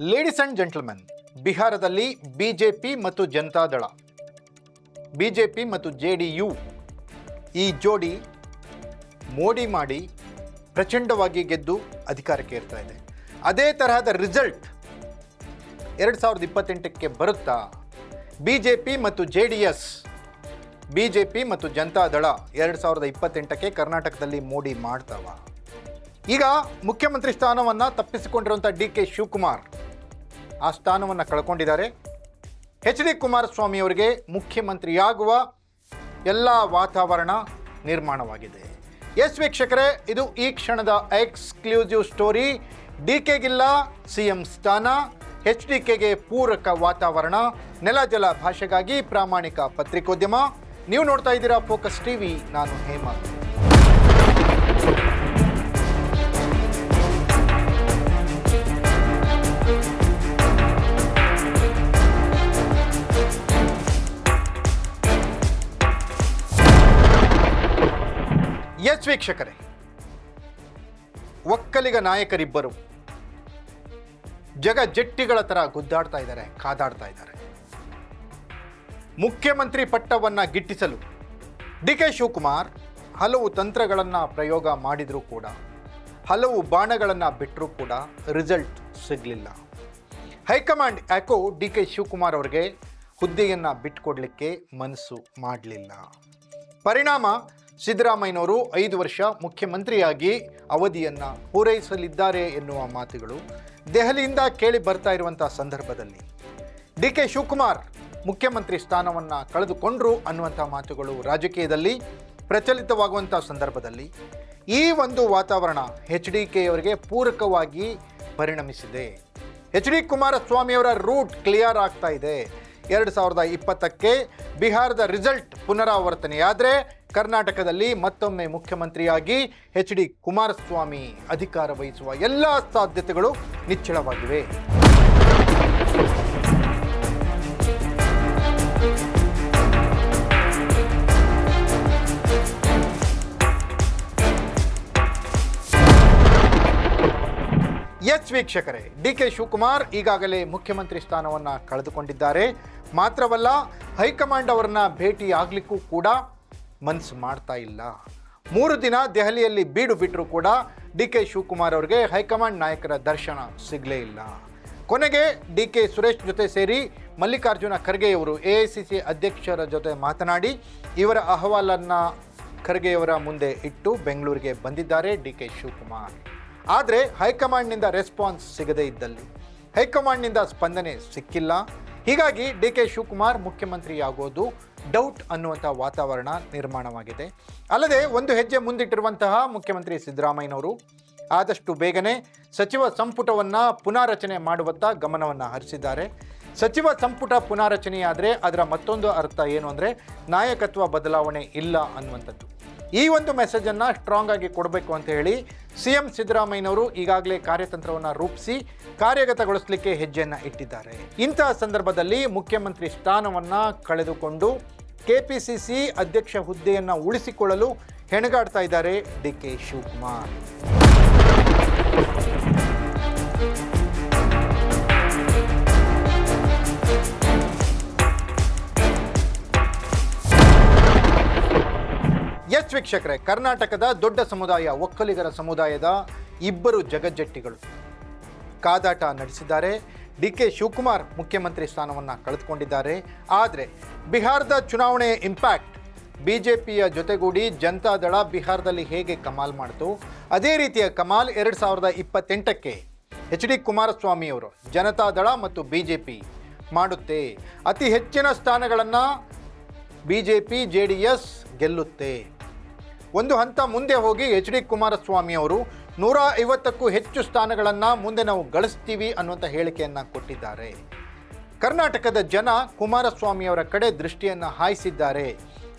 Ladies and gentlemen ಬಿಹಾರದಲ್ಲಿ BJP ಮತ್ತು Janata Dal BJP ಮತ್ತು ಜೆ ಡಿ ಯು ಈ ಜೋಡಿ ಮೋಡಿ ಮಾಡಿ ಪ್ರಚಂಡವಾಗಿ ಗೆದ್ದು ಅಧಿಕಾರಕ್ಕೆ ಇರ್ತಾ ಇದೆ. ಅದೇ ತರಹದ ರಿಸಲ್ಟ್ ಎರಡು ಸಾವಿರದ ಇಪ್ಪತ್ತೆಂಟಕ್ಕೆ ಬರುತ್ತಾ? ಬಿ ಜೆ ಪಿ ಮತ್ತು J D S B J P ಮತ್ತು ಜನತಾದಳ ಎರಡು ಸಾವಿರದ ಇಪ್ಪತ್ತೆಂಟಕ್ಕೆ ಕರ್ನಾಟಕದಲ್ಲಿ ಮೋಡಿ ಮಾಡ್ತಾವ. ಈಗ ಮುಖ್ಯಮಂತ್ರಿ ಸ್ಥಾನವನ್ನು ತಪ್ಪಿಸಿಕೊಂಡಿರುವಂಥ ಡಿ ಕೆ ಶಿವಕುಮಾರ್ ಆ ಸ್ಥಾನವನ್ನು ಕಳ್ಕೊಂಡಿದ್ದಾರೆ. ಎಚ್ ಡಿ ಕುಮಾರಸ್ವಾಮಿ ಅವರಿಗೆ ಮುಖ್ಯಮಂತ್ರಿಯಾಗುವ ಎಲ್ಲ ವಾತಾವರಣ ನಿರ್ಮಾಣವಾಗಿದೆ. ಎಸ್ ವೀಕ್ಷಕರೇ, ಇದು ಈ ಕ್ಷಣದ ಎಕ್ಸ್ಕ್ಲೂಸಿವ್ ಸ್ಟೋರಿ. ಡಿ ಕೆಗಿಲ್ಲ ಸಿ ಎಂ ಸ್ಥಾನ, ಎಚ್ ಡಿ ಕೆಗೆ ಪೂರಕ ವಾತಾವರಣ, ನೆಲ ಜಲ ಭಾಷೆಗಾಗಿ ಪ್ರಾಮಾಣಿಕ ಪತ್ರಿಕೋದ್ಯಮ. ನೀವು ನೋಡ್ತಾ ಇದ್ದೀರಾ ಫೋಕಸ್ ಟಿವಿ, ನಾನು ಹೇಮಂತ್ ಎಸ್ ವೀಕ್ಷಕರೇ. ಒಕ್ಕಲಿಗ ನಾಯಕರಿಬ್ಬರು ಜಗ ಜಟ್ಟಿಗಳ ಥರ ಗುದ್ದಾಡ್ತಾ ಇದ್ದಾರೆ, ಕಾದಾಡ್ತಾ ಇದ್ದಾರೆ. ಮುಖ್ಯಮಂತ್ರಿ ಪಟ್ಟವನ್ನು ಗಿಟ್ಟಿಸಲು ಡಿ ಕೆ ಶಿವಕುಮಾರ್ ಹಲವು ತಂತ್ರಗಳನ್ನು ಪ್ರಯೋಗ ಮಾಡಿದರೂ ಕೂಡ, ಹಲವು ಬಾಣಗಳನ್ನು ಬಿಟ್ಟರೂ ಕೂಡ ರಿಸಲ್ಟ್ ಸಿಗಲಿಲ್ಲ. ಹೈಕಮಾಂಡ್ ಯಾಕೋ ಡಿ ಕೆ ಶಿವಕುಮಾರ್ ಅವರಿಗೆ ಹುದ್ದೆಯನ್ನು ಬಿಟ್ಟುಕೊಡ್ಲಿಕ್ಕೆ ಮನಸ್ಸು ಮಾಡಲಿಲ್ಲ. ಪರಿಣಾಮ ಸಿದ್ದರಾಮಯ್ಯನವರು ಐದು ವರ್ಷ ಮುಖ್ಯಮಂತ್ರಿಯಾಗಿ ಅವಧಿಯನ್ನು ಪೂರೈಸಲಿದ್ದಾರೆ ಎನ್ನುವ ಮಾತುಗಳು ದೆಹಲಿಯಿಂದ ಕೇಳಿ ಬರ್ತಾ ಇರುವಂಥ ಸಂದರ್ಭದಲ್ಲಿ. ಡಿ ಕೆ ಶಿವಕುಮಾರ್ ಮುಖ್ಯಮಂತ್ರಿ ಸ್ಥಾನವನ್ನು ಕಳೆದುಕೊಂಡ್ರು ಅನ್ನುವಂಥ ಮಾತುಗಳು ರಾಜಕೀಯದಲ್ಲಿ ಪ್ರಚಲಿತವಾಗುವಂಥ ಸಂದರ್ಭದಲ್ಲಿ ಈ ಒಂದು ವಾತಾವರಣ ಎಚ್ ಡಿ ಕೆಯವರಿಗೆ ಪೂರಕವಾಗಿ ಪರಿಣಮಿಸಿದೆ. ಎಚ್ ಡಿ ಕುಮಾರಸ್ವಾಮಿಯವರ ರೂಟ್ ಕ್ಲಿಯರ್ ಆಗ್ತಾ ಇದೆ. ಎರಡು ಸಾವಿರದ ಇಪ್ಪತ್ತಕ್ಕೆ ಬಿಹಾರದ ರಿಸಲ್ಟ್ ಪುನರಾವರ್ತನೆಯಾದರೆ ಕರ್ನಾಟಕದಲ್ಲಿ ಮತ್ತೊಮ್ಮೆ ಮುಖ್ಯಮಂತ್ರಿಯಾಗಿ ಎಚ್ ಡಿ ಕುಮಾರಸ್ವಾಮಿ ಅಧಿಕಾರ ವಹಿಸುವ ಎಲ್ಲ ಸಾಧ್ಯತೆಗಳು ನಿಚ್ಚಳವಾಗಿವೆ. ಎಸ್ ವೀಕ್ಷಕರೇ, ಡಿ ಕೆ ಶಿವಕುಮಾರ್ ಈಗಾಗಲೇ ಮುಖ್ಯಮಂತ್ರಿ ಸ್ಥಾನವನ್ನು ಕಳೆದುಕೊಂಡಿದ್ದಾರೆ. ಮಾತ್ರವಲ್ಲ, ಹೈಕಮಾಂಡ್ ಅವರನ್ನ ಭೇಟಿ ಆಗಲಿಕ್ಕೂ ಕೂಡ ಮನಸ್ಸು ಮಾಡ್ತಾ ಇಲ್ಲ. ಮೂರು ದಿನ ದೆಹಲಿಯಲ್ಲಿ ಬೀಡು ಬಿಟ್ಟರೂ ಕೂಡ ಡಿ ಕೆ ಶಿವಕುಮಾರ್ ಅವರಿಗೆ ಹೈಕಮಾಂಡ್ ನಾಯಕರ ದರ್ಶನ ಸಿಗಲೇ ಇಲ್ಲ. ಕೊನೆಗೆ ಡಿ ಕೆ ಸುರೇಶ್ ಜೊತೆ ಸೇರಿ ಮಲ್ಲಿಕಾರ್ಜುನ ಖರ್ಗೆಯವರು ಎ ಐ ಸಿ ಸಿ ಅಧ್ಯಕ್ಷರ ಜೊತೆ ಮಾತನಾಡಿ, ಇವರ ಅಹವಾಲನ್ನು ಖರ್ಗೆಯವರ ಮುಂದೆ ಇಟ್ಟು ಬೆಂಗಳೂರಿಗೆ ಬಂದಿದ್ದಾರೆ ಡಿ ಕೆ ಶಿವಕುಮಾರ್. ಆದರೆ ಹೈಕಮಾಂಡ್ನಿಂದ ರೆಸ್ಪಾನ್ಸ್ ಸಿಗದೇ ಇದ್ದಲ್ಲಿ. ಹೈಕಮಾಂಡ್ನಿಂದ ಸ್ಪಂದನೆ ಸಿಕ್ಕಿಲ್ಲ. ಹೀಗಾಗಿ ಡಿ ಕೆ ಶಿವಕುಮಾರ್ ಮುಖ್ಯಮಂತ್ರಿಯಾಗೋದು ಡೌಟ್ ಅನ್ನುವಂಥ ವಾತಾವರಣ ನಿರ್ಮಾಣವಾಗಿದೆ. ಅಲ್ಲದೆ ಒಂದು ಹೆಜ್ಜೆ ಮುಂದಿಟ್ಟಿರುವಂತಹ ಮುಖ್ಯಮಂತ್ರಿ ಸಿದ್ದರಾಮಯ್ಯನವರು ಆದಷ್ಟು ಬೇಗನೆ ಸಚಿವ ಸಂಪುಟವನ್ನು ಪುನಾರಚನೆ ಮಾಡುವತ್ತ ಗಮನವನ್ನು ಹರಿಸಿದ್ದಾರೆ. ಸಚಿವ ಸಂಪುಟ ಪುನಾರಚನೆಯಾದರೆ ಅದರ ಮತ್ತೊಂದು ಅರ್ಥ ಏನು ಅಂದರೆ ನಾಯಕತ್ವ ಬದಲಾವಣೆ ಇಲ್ಲ ಅನ್ನುವಂಥದ್ದು. ಈ ಒಂದು ಮೆಸೇಜನ್ನು ಸ್ಟ್ರಾಂಗ್ ಆಗಿ ಕೊಡಬೇಕು ಅಂತ ಹೇಳಿ ಸಿ ಎಂ ಸಿದ್ದರಾಮಯ್ಯನವರು ಈಗಾಗಲೇ ಕಾರ್ಯತಂತ್ರವನ್ನು ರೂಪಿಸಿ ಕಾರ್ಯಗತಗೊಳಿಸಲಿಕ್ಕೆ ಹೆಜ್ಜೆಯನ್ನು ಇಟ್ಟಿದ್ದಾರೆ. ಇಂತಹ ಸಂದರ್ಭದಲ್ಲಿ ಮುಖ್ಯಮಂತ್ರಿ ಸ್ಥಾನವನ್ನು ಕಳೆದುಕೊಂಡು ಕೆಪಿಸಿಸಿ ಅಧ್ಯಕ್ಷ ಹುದ್ದೆಯನ್ನು ಉಳಿಸಿಕೊಳ್ಳಲು ಹೆಣಗಾಡ್ತಾ ಇದ್ದಾರೆ ಡಿ ಕೆ ಶಿವಕುಮಾರ್. ಎಸ್ ವೀಕ್ಷಕರೇ, ಕರ್ನಾಟಕದ ದೊಡ್ಡ ಸಮುದಾಯ, ಒಕ್ಕಲಿಗರ ಸಮುದಾಯದ ಇಬ್ಬರು ಜಗಜ್ಜಟ್ಟಿಗಳು ಕಾದಾಟ ನಡೆಸಿದ್ದಾರೆ. ಡಿ ಕೆ ಶಿವಕುಮಾರ್ ಮುಖ್ಯಮಂತ್ರಿ ಸ್ಥಾನವನ್ನು ಕಳೆದುಕೊಂಡಿದ್ದಾರೆ. ಆದರೆ ಬಿಹಾರದ ಚುನಾವಣೆಯ ಇಂಪ್ಯಾಕ್ಟ್ ಬಿ ಜೆ ಪಿಯ ಜೊತೆಗೂಡಿ ಜನತಾದಳ ಬಿಹಾರದಲ್ಲಿ ಹೇಗೆ ಕಮಾಲ್ ಮಾಡಿತು? ಅದೇ ರೀತಿಯ ಕಮಾಲ್ ಎರಡು ಸಾವಿರದ ಇಪ್ಪತ್ತೆಂಟಕ್ಕೆ ಎಚ್ ಡಿ ಕುಮಾರಸ್ವಾಮಿಯವರು ಜನತಾದಳ ಮತ್ತು ಬಿ ಜೆ ಪಿ ಮಾಡುತ್ತೆ. ಅತಿ ಹೆಚ್ಚಿನ ಸ್ಥಾನಗಳನ್ನು B J P J D S ಗೆಲ್ಲುತ್ತೆ. ಒಂದು ಹಂತ ಮುಂದೆ ಹೋಗಿ ಎಚ್ ಡಿ ಕುಮಾರಸ್ವಾಮಿ ಅವರು ನೂರ ಐವತ್ತಕ್ಕೂ ಹೆಚ್ಚು ಸ್ಥಾನಗಳನ್ನು ಮುಂದೆ ನಾವು ಗಳಿಸ್ತೀವಿ ಅನ್ನುವಂಥ ಹೇಳಿಕೆಯನ್ನು ಕೊಟ್ಟಿದ್ದಾರೆ. ಕರ್ನಾಟಕದ ಜನ ಕುಮಾರಸ್ವಾಮಿಯವರ ಕಡೆ ದೃಷ್ಟಿಯನ್ನು ಹಾಯಿಸಿದ್ದಾರೆ.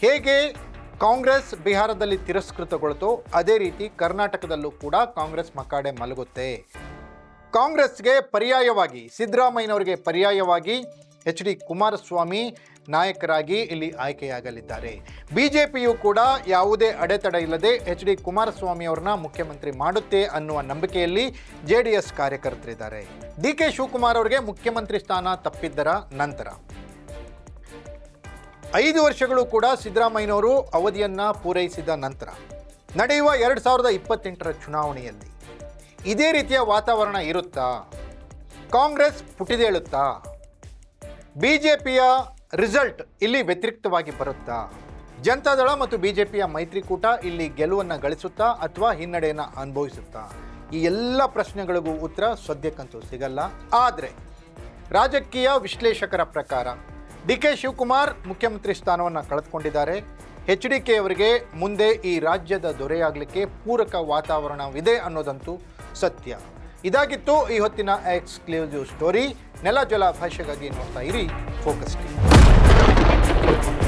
ಹೇಗೆ ಕಾಂಗ್ರೆಸ್ ಬಿಹಾರದಲ್ಲಿ ತಿರಸ್ಕೃತಗೊಳ್ತೋ ಅದೇ ರೀತಿ ಕರ್ನಾಟಕದಲ್ಲೂ ಕೂಡ ಕಾಂಗ್ರೆಸ್ ಮಕಾಡೆ ಮಲಗುತ್ತೆ. ಕಾಂಗ್ರೆಸ್ಗೆ ಪರ್ಯಾಯವಾಗಿ, ಸಿದ್ದರಾಮಯ್ಯನವರಿಗೆ ಪರ್ಯಾಯವಾಗಿ ಎಚ್ ಡಿ ಕುಮಾರಸ್ವಾಮಿ ನಾಯಕರಾಗಿ ಇಲ್ಲಿ ಆಯ್ಕೆಯಾಗಲಿದ್ದಾರೆ. ಬಿಜೆಪಿಯು ಕೂಡ ಯಾವುದೇ ಅಡೆತಡೆ ಇಲ್ಲದೆ ಎಚ್ ಡಿ ಕುಮಾರಸ್ವಾಮಿ ಅವ್ರನ್ನ ಮುಖ್ಯಮಂತ್ರಿ ಮಾಡುತ್ತೆ ಅನ್ನುವ ನಂಬಿಕೆಯಲ್ಲಿ ಜೆ ಡಿ ಎಸ್ ಕಾರ್ಯಕರ್ತರಿದ್ದಾರೆ. ಡಿ ಕೆ ಶಿವಕುಮಾರ್ ಅವರಿಗೆ ಮುಖ್ಯಮಂತ್ರಿ ಸ್ಥಾನ ತಪ್ಪಿದ್ದರ ನಂತರ. ಐದು ವರ್ಷಗಳು ಕೂಡ ಸಿದ್ದರಾಮಯ್ಯನವರು ಅವಧಿಯನ್ನ ಪೂರೈಸಿದ ನಂತರ, ನಡೆಯುವ ಎರಡು ಸಾವಿರದ ಇಪ್ಪತ್ತೆಂಟರ ಚುನಾವಣೆಯಲ್ಲಿ. ಇದೇ ರೀತಿಯ ವಾತಾವರಣ ಇರುತ್ತಾ? ಕಾಂಗ್ರೆಸ್ ಪುಟಿದೇಳುತ್ತಾ? ಬಿ ಜೆ ಪಿಯ ರಿಸಲ್ಟ್ ಇಲ್ಲಿ ವ್ಯತಿರಿಕ್ತವಾಗಿ ಬರುತ್ತಾ? ಜನತಾದಳ ಮತ್ತು ಬಿ ಜೆ ಪಿಯ ಮೈತ್ರಿಕೂಟ ಇಲ್ಲಿ ಗೆಲುವನ್ನು ಗಳಿಸುತ್ತಾ ಅಥವಾ ಹಿನ್ನಡೆಯನ್ನು ಅನುಭವಿಸುತ್ತಾ? ಈ ಎಲ್ಲ ಪ್ರಶ್ನೆಗಳಿಗೂ ಉತ್ತರ ಸದ್ಯಕ್ಕಂತೂ ಸಿಗಲ್ಲ. ಆದರೆ, ರಾಜಕೀಯ ವಿಶ್ಲೇಷಕರ ಪ್ರಕಾರ ಡಿ ಕೆ ಶಿವಕುಮಾರ್ ಮುಖ್ಯಮಂತ್ರಿ ಸ್ಥಾನವನ್ನು ಕಳೆದುಕೊಂಡಿದ್ದಾರೆ. ಎಚ್ ಡಿ ಕೆ ಅವರಿಗೆ ಮುಂದೆ ಈ ರಾಜ್ಯದ ದೊರೆಯಾಗಲಿಕ್ಕೆ ಪೂರಕ ವಾತಾವರಣವಿದೆ ಅನ್ನೋದಂತೂ ಸತ್ಯ. ಇದಾಗಿತ್ತು ಈ ಹೊತ್ತಿನ ಎಕ್ಸ್ಕ್ಲೂಸಿವ್ ಸ್ಟೋರಿ ನೆಲ, ಜಲ ಭಾಷೆಗಾಗಿ ನೋಡ್ತಾ ಇರಿ. Focus TV